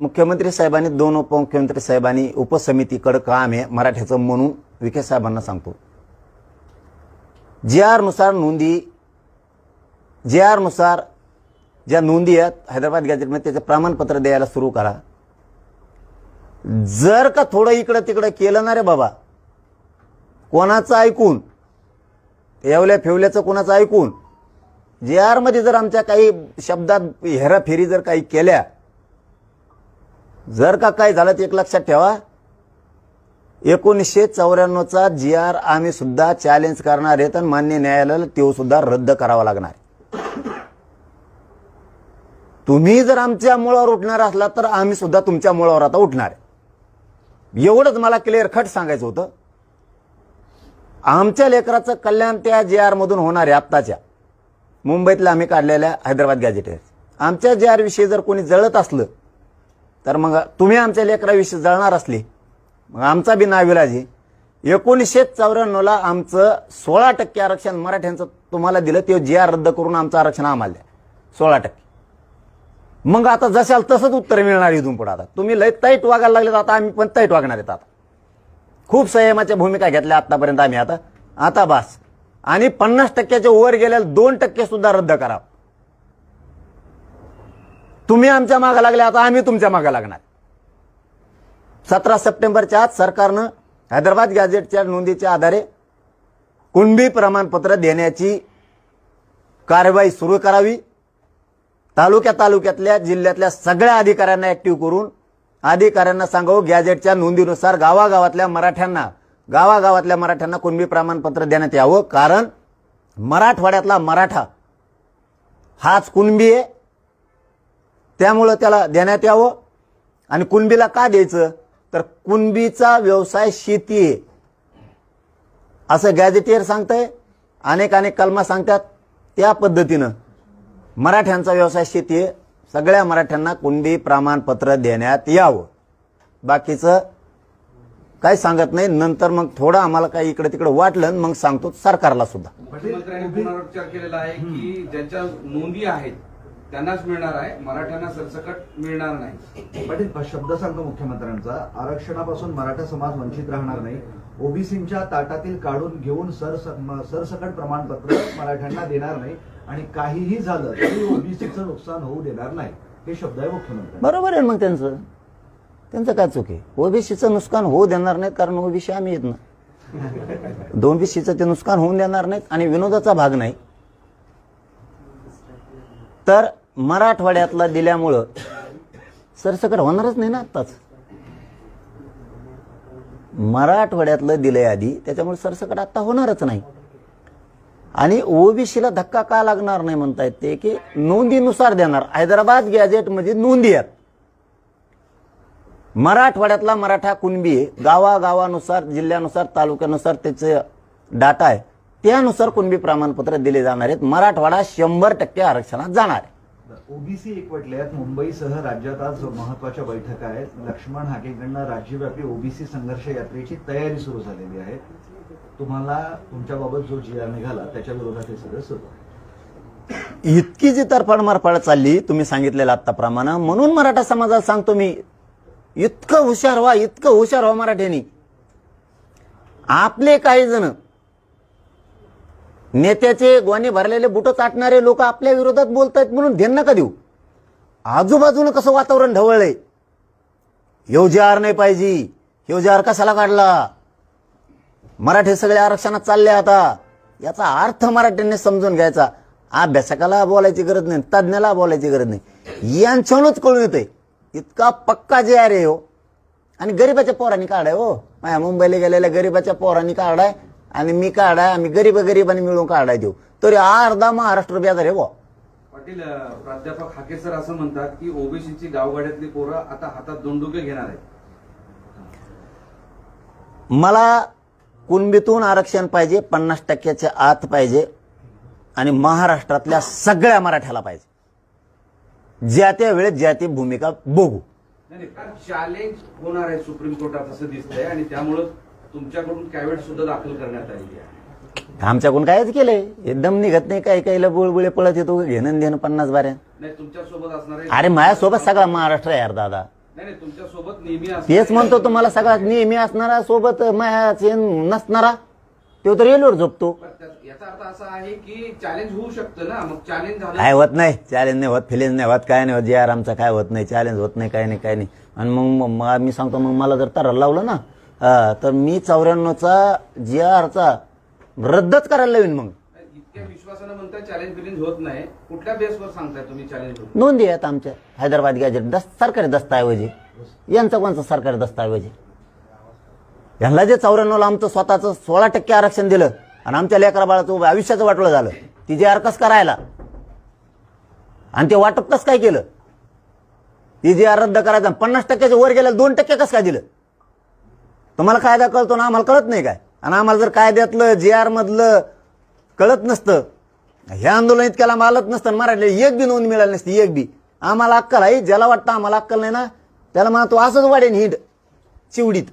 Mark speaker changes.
Speaker 1: मुख्यमंत्री साहेबांनी दोन उपमुख्यमंत्री साहेबांनी उपसमितीकडं काम आहे मराठ्याचं म्हणून विखे साहेबांना सांगतो. जे आरनुसार नोंदी जे आरनुसार ज्या नोंदी आहेत हैदराबाद गॅजेटमध्ये त्याचे प्रमाणपत्र द्यायला सुरू करा. जर का थोडं इकडं तिकडं केलं ना रे बाबा कोणाचं ऐकून येवल्या फेवल्याचं कोणाचं ऐकून जे आरमध्ये जर आमच्या काही शब्दात हेराफेरी जर काही केल्या जर का काय झालं ते एक लक्षात ठेवा. एकोणीसशे चौऱ्याण्णवचा जी आर आम्ही सुद्धा चॅलेंज करणार आहेत आणि मान्य न्यायालयाला तो सुद्धा रद्द करावा लागणार. तुम्ही जर आमच्या मुळावर उठणार असला तर आम्ही सुद्धा तुमच्या मुळावर आता उठणार आहे. एवढंच मला क्लिअर खट सांगायचं होतं. आमच्या लेकराचं कल्याण त्या जे आर मधून होणार आहे आत्ताच्या. मुंबईतल्या आम्ही काढलेल्या हैदराबाद गॅजेटेर आमच्या जे आर विषयी जर कोणी जळत असलं तर मग तुम्ही आमच्या लेकराविषयी जळणार असले. मग आमचा बी नाविलाजी एकोणीसशे चौऱ्याण्णवला आमचं सोळा टक्के आरक्षण मराठ्यांचं तुम्हाला दिलं. ते जे आर रद्द करून आमचं आरक्षण आम्हाला सोळा टक्के. मग आता जशाल तसंच उत्तर मिळणार इथून पुढे आता. तुम्ही लय ताईट वागायला लागले आता आम्ही पण ताईट वागणार आहेत आता. खूप संयमाच्या भूमिका घेतल्या आतापर्यंत आम्ही आता. आता बास. आणि पन्नास टक्क्याच्या वर गेलेल्या दोन टक्के सुद्धा रद्द करावं. तुम्ही आमच्या मागे लागले आता आम्ही तुमच्या मागे लागणार. सतरा सप्टेंबरच्या आत सरकारनं हैदराबाद गॅझेटच्या नोंदीच्या आधारे कुणबी प्रमाणपत्र देण्याची कारवाई सुरू करावी. तालुक्या तालुक्यातल्या जिल्ह्यातल्या सगळ्या अधिकाऱ्यांना ऍक्टिव्ह करून अधिकाऱ्यांना सांगावं गॅजेटच्या नोंदीनुसार गावागावातल्या मराठ्यांना गावागावातल्या मराठ्यांना कुणबी प्रमाणपत्र देण्यात यावं. कारण मराठवाड्यातला मराठा हाच कुणबी आहे. त्यामुळं त्याला देण्यात यावं. आणि कुणबीला का द्यायचं? तर कुणबीचा व्यवसाय शेती आहे. असं गॅजेटियर सांगतंय. अनेक अनेक कलमा सांगतात. त्या पद्धतीनं मराठ्यांचा व्यवसाय शेती आहे. सगळ्या मराठ्यांना कुणबी प्रमाणपत्र देण्यात यावं. बाकीचं काही सांगत नाही. नंतर मग थोडं आम्हाला काही इकडे तिकडे वाटलं आणि मग सांगतो सरकारला सुद्धा.
Speaker 2: मुख्यमंत्र्यांनी पुनरुच्चार केलेला आहे की ज्यांच्या नोंदी आहेत त्यांनाच मिळणार आहे मराठ्यांना सरसकट मिळणार नाही.
Speaker 3: पाटील शब्द सांगतो मुख्यमंत्र्यांचा आरक्षणापासून मराठा समाज वंचित राहणार नाही. ओबीसीच्या ताटातील काढून घेऊन सरसकट प्रमाणपत्र मराठ्यांना देणार नाही आणि काहीही झालं तरी ओबीसीचं नुकसान होऊ देणार नाही. हे शब्द आहे मुख्यमंत्री
Speaker 1: बरोबर आहे मग त्यांचं? त्यांचं काय चूक आहे? ओबीसीचं नुकसान होऊ देणार नाहीत कारण ओबीसी आम्ही येत ना. दोन बीसीचं ते नुकसान होऊन देणार नाहीत आणि विनोदाचा भाग नाही. तर मराठवाड्यातला दिल्यामुळं सरसकट होणारच नाही ना आत्ताच. मराठवाड्यातलं दिलंय आधी त्याच्यामुळे सरसकट आत्ता होणारच नाही. आणि ओबीसीला धक्का का लागणार नाही म्हणतायत ते की नोंदीनुसार देणार. हैदराबाद गॅजेटमध्ये नोंदी आहेत. मराठवाड्यातला मराठा कुणबी आहे? गावागावानुसार जिल्ह्यानुसार तालुक्यानुसार त्याचे डाटा आहे. त्यानुसार कुणबी प्रमाणपत्र दिले जाणार आहेत. मराठवाडा शंभर टक्के आरक्षणात जाणार आहे.
Speaker 3: ओबीसी एकवटले आहेत मुंबईसह राज्यात आज महत्त्वाच्या बैठका आहेत. लक्ष्मण हाकेकडनं राज्यव्यापी ओबीसी संघर्ष यात्रेची तयारी सुरू झालेली आहे. तुम्हाला तुमच्याबाबत जो जी आर निघाला त्याच्या विरोधात हे सगळं सुरू आहे.
Speaker 1: इतकी जी तरफड मारफड चालली तुम्ही सांगितलेलं आत्ताप्रमाणे. म्हणून मराठा समाजाला सांगतो मी इतकं हुशार व्हा इतकं हुशार व्हा मराठ्यांनी. आपले काही जण नेत्याचे गोणे भरलेले बुट चाटणारे लोक आपल्या विरोधात बोलतायत म्हणून ध्यान नका देऊ. आजूबाजूनं कसं वातावरण ढवळलंय? योजार नाही पाहिजे. योजार कशाला काढला? मराठी सगळे आरक्षणात चालले आता. याचा अर्थ मराठ्यांनी समजून घ्यायचा. अभ्यासकाला बोलायची गरज नाही तज्ज्ञाला बोलायची गरज नाही. यांच्यानच कळून येतंय. इतका पक्का जे आहे रे हो. आणि गरीबाच्या पोरांनी काढाय हो. माझ्या मुंबईला गेलेल्या गरीबाच्या पोरांनी काढाय. आणि मी काढाय आम्ही गरीब गरीबांनी मिळून काढाय देऊ. तरी अर्धा महाराष्ट्र बेजार आहे
Speaker 2: पाटील प्राध्यापक हाके सर असं म्हणतात की ओबीसीची गावगाड्यातली पोरं आता हातात दोंडुके घेणार आहेत.
Speaker 1: मला कुणबीतून आरक्षण पाहिजे पन्नास टक्क्याच्या आत पाहिजे आणि महाराष्ट्रातल्या सगळ्या मराठ्याला पाहिजे. ज्या त्या वेळेत ज्या ती भूमिका बघू.
Speaker 2: चॅलेंज होणार आहे सुप्रीम कोर्टात असं दिसतंय आणि त्यामुळं तुमच्याकडून कॅवेट सुद्धा दाखल करण्यात आलेली आहे?
Speaker 1: आमच्याकडून कायच केलंय. एकदम निघत नाही काही काही बुळबुळे पळत येतो घेणं देणं पन्नास बाऱ्या.
Speaker 2: नाही तुमच्यासोबत असणार
Speaker 1: अरे माझ्यासोबत सगळा महाराष्ट्र आहे यार दादा.
Speaker 2: नाही नाही तुमच्यासोबत नेहमी असणारे-
Speaker 1: तेच म्हणतो तुम्हाला सगळ्यात नेहमी असणारा सोबत मायाचे नसणारा तो तर रेल्वेवर झोपतो.
Speaker 2: पण त्या- याचा अर्थ असा आहे की चॅलेंज होऊ शकतं ना मग चॅलेंज झालं
Speaker 1: काय होत नाही चॅलेंज नाही होत फिलेंज नाही होत काय नाही होत जे आरामचा काय होत नाही चॅलेंज होत नाही काय नाही काय नाही. आणि मग मग- मग मी सांगतो मग मला जर तरार लावलं ना हा, तर मी चौऱ्याण्णवचा जी आरचा रद्दच करायला लावीन मग.
Speaker 2: इतक्या विश्वासानं म्हणताय चॅलेंज बिलेंज होत नाही. कुठल्या बेसवर सांगताय तुम्ही चॅलेंज होत
Speaker 1: नोंदी आहेत आमच्या. हैदराबाद गॅजेट दस सरकारी दस्ताऐवजी. यांचा कोणचा सरकारी दस्ताऐवजी? यांना जे चौऱ्याण्णवला आमचं स्वतःचं सोळा टक्के आरक्षण दिलं आणि आमच्या लेकरा बाळाचं आयुष्याचं वाटलं झालं ती जे आर कस करायला? आणि ते वाटप कसं काय केलं? ती जे आर रद्द करायचं पन्नास टक्क्याच्या वर गेल्या दोन टक्के कसं काय दिलं? तुम्हाला कायदा कळतो ना आम्हाला कळत नाही काय? आणि आम्हाला जर कायद्यातलं जे आरमधलं कळत नसतं हे आंदोलन इतक्याला मालत नसतं मराठीला एक बी नोंद मिळाली नसती एक बी. आम्हाला अक्कल आहे ज्याला वाटतं आम्हाला अक्कल नाही ना त्याला म्हणा तो असंच वाढेन हिंड चिवडीत.